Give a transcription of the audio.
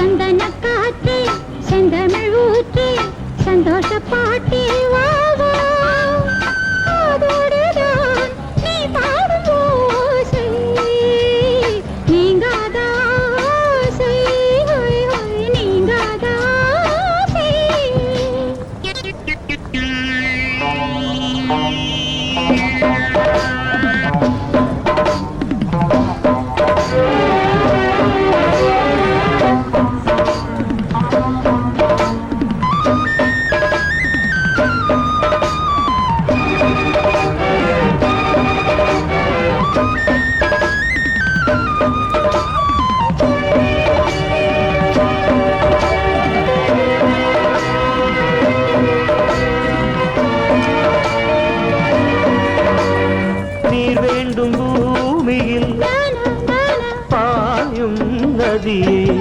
சந்தன காற்றே செந்தமிழ் ஊற்றே சந்தோஷ பாட்டே പാടും ഭൂമിയിൽ പായും നദിയെ